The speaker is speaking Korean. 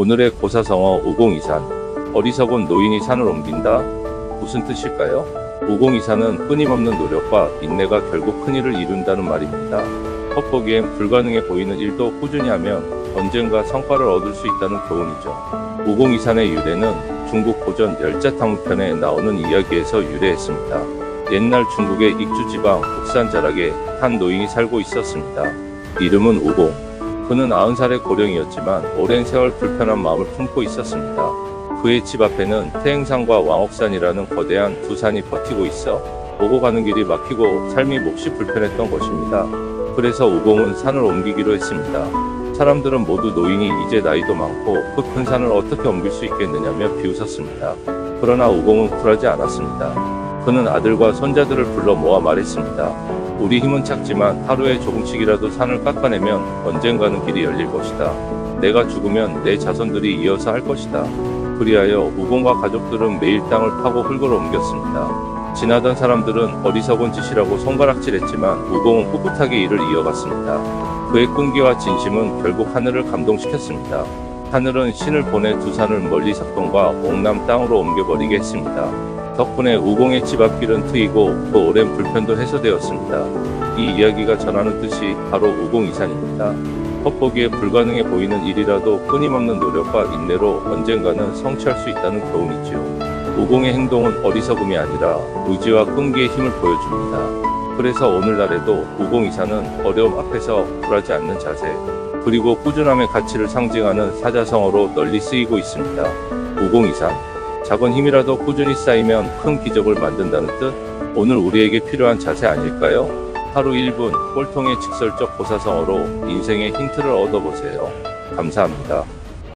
오늘의 고사성어 우공이산. 어리석은 노인이 산을 옮긴다? 무슨 뜻일까요? 우공이산은 끊임없는 노력과 인내가 결국 큰일을 이룬다는 말입니다. 겉보기엔 불가능해 보이는 일도 꾸준히 하면 언젠가 성과를 얻을 수 있다는 교훈이죠. 우공이산의 유래는 중국 고전 열자탕편에 나오는 이야기에서 유래했습니다. 옛날 중국의 익주지방 북산 자락에 한 노인이 살고 있었습니다. 이름은 우공. 그는 90살의 고령이었지만 오랜 세월 불편한 마음을 품고 있었습니다. 그의 집 앞에는 태행산과 왕옥산이라는 거대한 두 산이 버티고 있어 오고 가는 길이 막히고 삶이 몹시 불편했던 것입니다. 그래서 우공은 산을 옮기기로 했습니다. 사람들은 모두 노인이 이제 나이도 많고 그 큰 산을 어떻게 옮길 수 있겠느냐며 비웃었습니다. 그러나 우공은 굴하지 않았습니다. 그는 아들과 손자들을 불러 모아 말했습니다. 우리 힘은 작지만 하루에 조금씩이라도 산을 깎아내면 언젠가는 길이 열릴 것이다. 내가 죽으면 내 자손들이 이어서 할 것이다. 그리하여 우공과 가족들은 매일 땅을 파고 흙을 옮겼습니다. 지나던 사람들은 어리석은 짓이라고 손가락질했지만 우공은 꿋꿋하게 일을 이어갔습니다. 그의 끈기와 진심은 결국 하늘을 감동시켰습니다. 하늘은 신을 보내 두 산을 멀리 석동과 옥남 땅으로 옮겨버리게 했습니다. 덕분에 우공의 집 앞길은 트이고 그 오랜 불편도 해소되었습니다. 이 이야기가 전하는 뜻이 바로 우공 이산입니다. 겉보기에 불가능해 보이는 일이라도 끊임없는 노력과 인내로 언젠가는 성취할 수 있다는 교훈이지요. 우공의 행동은 어리석음이 아니라 의지와 끈기의 힘을 보여줍니다. 그래서 오늘날에도 우공 이산은 어려움 앞에서 굴하지 않는 자세, 그리고 꾸준함의 가치를 상징하는 사자성어로 널리 쓰이고 있습니다. 우공 이산. 작은 힘이라도 꾸준히 쌓이면 큰 기적을 만든다는 뜻? 오늘 우리에게 필요한 자세 아닐까요? 하루 1분 꼴통의 직설적 고사성어로 인생의 힌트를 얻어보세요. 감사합니다.